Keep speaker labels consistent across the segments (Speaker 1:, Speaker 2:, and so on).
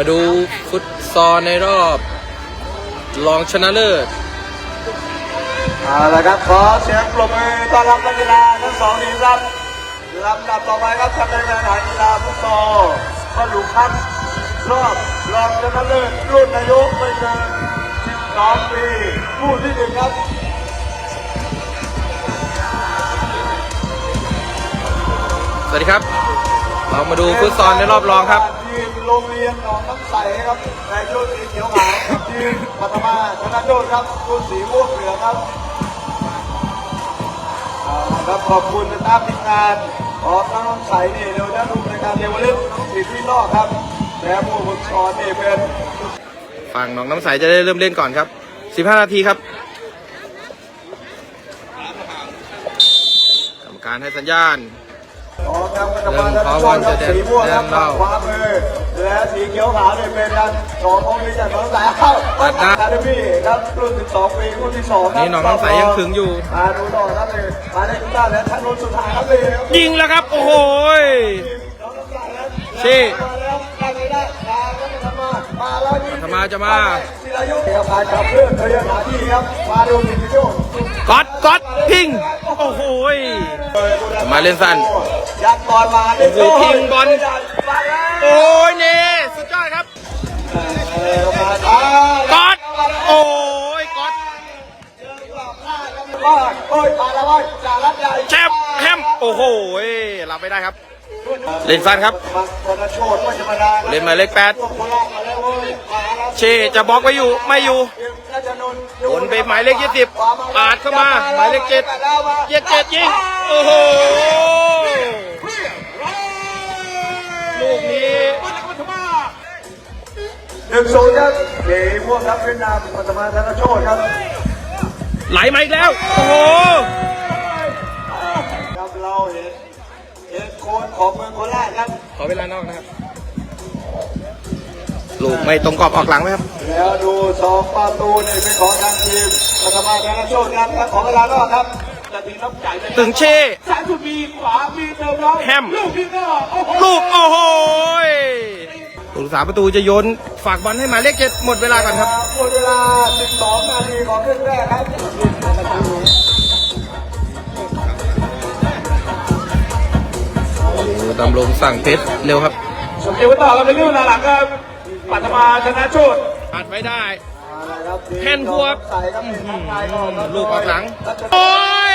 Speaker 1: มาดูฟุตซอลในรอบ รองชนะเลิศ
Speaker 2: เอาละครับขอเสียงปรบมือต้อนรับนักกีฬาทั้งสองทีมครับลำดับต่อไปครับทำในงานกีฬาฟุตซอลก็หลุครับรอบรองชนะเลิศรุ่นอายุไม่เกิน12ปีผู้ที่หนึ่งครับ
Speaker 1: สวัสดีครับ เรามาดูฟุตซอลในรอบรองครับ
Speaker 2: ทีม โรงเรียนหนองน้ำใสครับในชุดสีเขียวขาวทีมปัตมาชนะโดดครับชุดสีม่วงเหลืองครับครับขอบคุณสตาฟทีมงานของน้องน้ำใสนี่เดี๋ยวจะดูรายการเยาวรุ่นสิทธิโลกครับและผู้ฝึกสอนนี่เป็น
Speaker 1: ฝั่งหนองน้ำใสจะได้เริ่มเล่นก่อนครับ 15 นาทีครับกรรมการให้สัญญาณ
Speaker 2: ครับปัตมาชนะโดดครับสีม่วงครับขวามือและสีเขียวขาวนี่เป็นกันขององค์นี้จากหนองใสเข้า
Speaker 1: ตัดหน้า
Speaker 2: คาเดมี่ครับรุ่น 12 ปีรุ่นที่สองครับ
Speaker 1: นี่หนองน้ำใสยังขึงอยู่
Speaker 2: มาดูต่อครับเลยมาในทุกด้านและท่านรุ่นสุดท้ายครับเลย
Speaker 1: ยิงแล้วครับโอ้โหช่
Speaker 2: มาแล้วมาแล้วจะทำมามาแล้วยิง
Speaker 1: ธรรมาจะมา
Speaker 2: ศิลายุทธ์ครับการขับเคลื่อนเธอยังหาที่ครับมาดูมินิโจ
Speaker 1: ก๊อตก๊อตพิงโอ้โห มาเล่นสั้น
Speaker 2: ยัดบอลมา
Speaker 1: โอ้โหพิงบอล
Speaker 2: มาแล้ว
Speaker 1: โอ้ยเน่สุดยอดครับ
Speaker 2: เออมาแล้ว
Speaker 1: ก๊อตโอ้ยก๊อต
Speaker 2: ว่าโอ้ยมาแล้วว่าจารัดใหญ่
Speaker 1: แชมป์แฮมโอ้โหยรับไม่ได้ครับ เล่นสั้นครับ
Speaker 2: มันคนละโชดว่าจะมาได้
Speaker 1: เล่นหมายเลขแปด
Speaker 2: พวกโคราชมาแล้วเว้ยมาแล้ว
Speaker 1: เชจะบล็อกไว้อยู่ไม่อยู่
Speaker 2: ราชนนท์
Speaker 1: วนไปหมายเลข20ปาดเข้ามา หมายเลขเจ็ดเจ็ดเจ็ดยิง โอ้โห ลูกนี้
Speaker 2: หนึ่งศูนย์ครับเก๋พวกครับเวียดนามปัตมาธนโชตครับ
Speaker 1: ไหลมาอีกแล้ว โอ้โห
Speaker 2: ครับเราเห็นเห็นโคนของเมืองโคราชครับ
Speaker 1: ขอเวลานอกนะครับ ลูกไม่ตรงกรอบออกหลังไหมครับ
Speaker 2: แล้วดูสองประตูนี่เป็นของทางทีมปัตมาธนโชตครับและของเวลานอกครับจะถึงน้ำใจเลย
Speaker 1: ตึงเช่
Speaker 2: ซ้ายสุดมีขวามีเติมน้อง
Speaker 1: แฮม
Speaker 2: ลูกนี้ก็โอ้โห
Speaker 1: ลูกโอ้โหยผู้รักษาประตูจะโยนฝากบอลให้หมายเลขเจ็ดหมดเวลาก่อนครับ
Speaker 2: หมดเวลา 12 นาทีของครึ่งแรกครับ
Speaker 1: ดำรงสั่งเพชรเร็วครับ
Speaker 2: สมเด็จพระต่อครับในเรื่องหลังครับปัตมาชนะโชต
Speaker 1: อัดไว้ได้แผ่นหัวลูกออกหลัง
Speaker 2: โอ้
Speaker 1: โอ้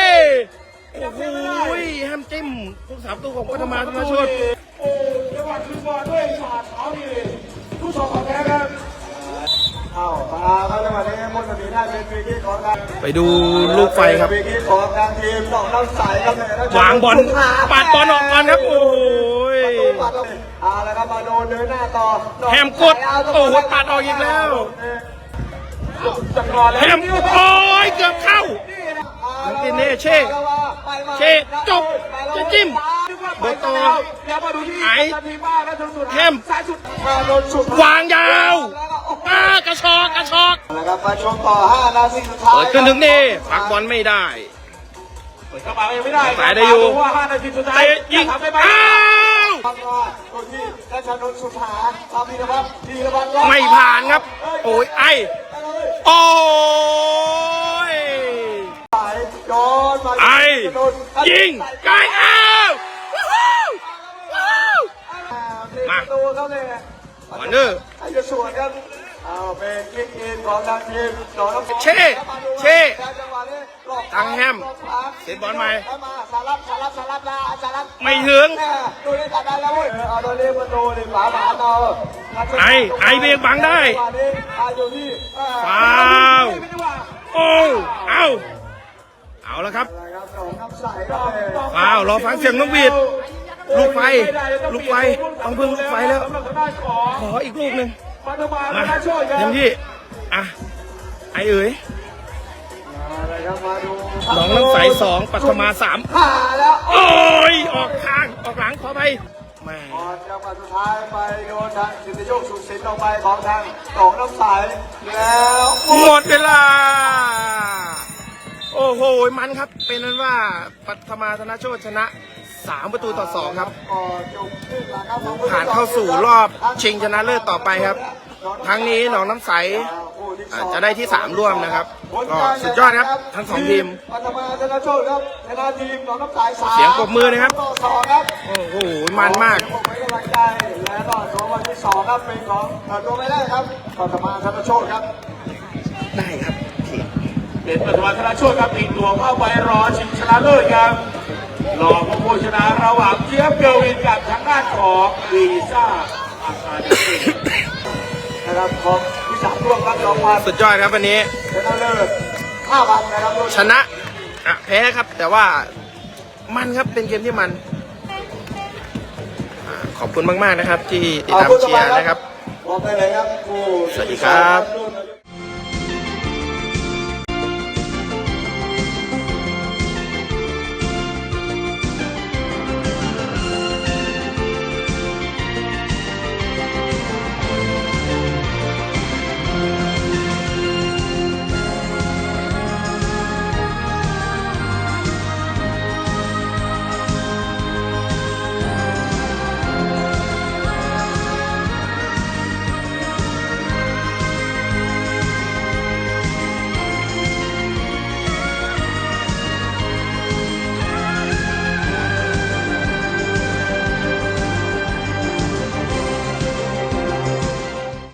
Speaker 1: ย โอ้โหแฮมจิ้มผู้สาประตูของพัฒมาธนชน
Speaker 2: โอ้จังหวะคือบอลด้วยฉาดเขานี่ทุกสองของแท้ครับ
Speaker 1: ไปดูลูกไฟครับ
Speaker 2: ฟรีคิกของทางทีมสองน้ำใสครับเนี่ยวา
Speaker 1: งบอลปัดบอลออกก่อนครับโอ้ย
Speaker 2: ประตูปัดออกเอาละครับมาโดนเดินหน้าต่อ
Speaker 1: แฮมกดโอ้โหปัดออกอีกแล้ว
Speaker 2: จังหวะแล้ว
Speaker 1: แฮมโอ้ยเกือบเข้ามันติดเน่เช่เช่จบจะจิ้มเบอร์โตไอ้แฮม
Speaker 2: มาโดนสุด
Speaker 1: วางยาวอ้ากระชอกกระชอก
Speaker 2: นะครับมาชมต่อ5นาทีสุดท้าย
Speaker 1: เปิดขึ้นถึงนี่ปักบอลไม่ได้
Speaker 2: เข้ามายังไม่ได้
Speaker 1: สายได้อยู่
Speaker 2: ว่า5นาทีสุดท้าย
Speaker 1: เตะยิง
Speaker 2: ทำได้ไหม
Speaker 1: อ้าว
Speaker 2: ทำว่าคนที่ราชนนท์สุดหาทำดีนะครับดีนะครับ
Speaker 1: ไม่ผ่านครับ โอ้ยไอโอ้ย
Speaker 2: สายย้อนมา
Speaker 1: ไอยิงไกลอ้าววู้ฮู้วู้ฮู้
Speaker 2: มา
Speaker 1: มา
Speaker 2: ตัวเขาเลย
Speaker 1: วอร์เนอร์
Speaker 2: ไอ้จะสวนครับ เอาเป็นคิกอินของทางทีมหนองน้ำ
Speaker 1: เช่เช่
Speaker 2: จังหวะนี้หลอก
Speaker 1: ตังแฮมเสียบอลใหม่
Speaker 2: เข้ามาสารับสารับสารับลาสารับ
Speaker 1: ไม่ถึง
Speaker 2: แม่ดูได้ตัดได้แล้วเว้ยเออเอาโดนเลี้ยงประตูนี่ฝาหมาเอา
Speaker 1: ไอไอเบียงบังได้
Speaker 2: จังหวะนี้อาอยู่ที่เออ
Speaker 1: ฟาวโอ้เอาเอาแล้วครับ
Speaker 2: อะไรครับหนองน้ำใสครับ
Speaker 1: ฟาวรอฟังเสียงนกหวีดลูกไฟ ลูกไฟต้องพึ่งลูกไฟแล้ว ขออีกลูกหนึ่ง
Speaker 2: มาทำมา
Speaker 1: มา
Speaker 2: มาช่วยกัน
Speaker 1: เต็มที่อะไอเอ๋ย
Speaker 2: อะไรครับมาดู
Speaker 1: หนองน้ำใสสองปัทมาสาม
Speaker 2: ผ่าแล้ว
Speaker 1: โอ้ยออกข้างออกหลังขอไปแม่
Speaker 2: บอลจังหวะสุดท้ายไปโดนทางสิทธิโชคสุขสินออกไปของทางหนองน้ำใสแล้ว
Speaker 1: หมดเวลา โอ้โหมันครับเป็นนั้นว่าปัทมาธนโชตชนะ 3ประตูต่อ2ครับ
Speaker 2: ก็จบครึ่งหลังครับของผู้
Speaker 1: ผ่านเข้าสู่รอบชิงชนะเลิศต่อไปครับครั้งนี้หนองน้ำใสอ่าจะได้ที่สามร่วมนะครับก็สุดยอดครับ ทั้งสองทีม
Speaker 2: ปัตมาชนะโชคครับชนะทีมหนองน้ำสายสาม
Speaker 1: เสียงปรบมือนะครับ
Speaker 2: ต่อสองครับ
Speaker 1: โอ้โหมันมาก
Speaker 2: ผมให้กำลังใจและก็ตัววันที่สองครับเป็นของเอ่อตัวไม่ได้ครับปัตมาชนะโชคครับ
Speaker 1: ได้ครับ
Speaker 2: เป็นปัตมาชนะโชคครับอีกตัวเข้าไปรอชิงชนะเลิศครับ รอผู้ผู้ชนะระหว่างเจี๊ยบเกลวินกับทางด้านของวีซ่าอาคาเดมี่นะครับของที่สามร่วมครับรางวัล
Speaker 1: สุดยอดครับวันนี้
Speaker 2: ชนะเลิศห้าพันนะครับ
Speaker 1: ชนะอะแพ้ครับ แต่ว่ามันครับเป็นเกมที่มันอ่าขอบคุณมาก ๆ นะครับ ที่ติดตามเชียร์นะครับ
Speaker 2: บอกได้เลยครับผู้
Speaker 1: สวัสดีครับ
Speaker 2: รุ่นอายุ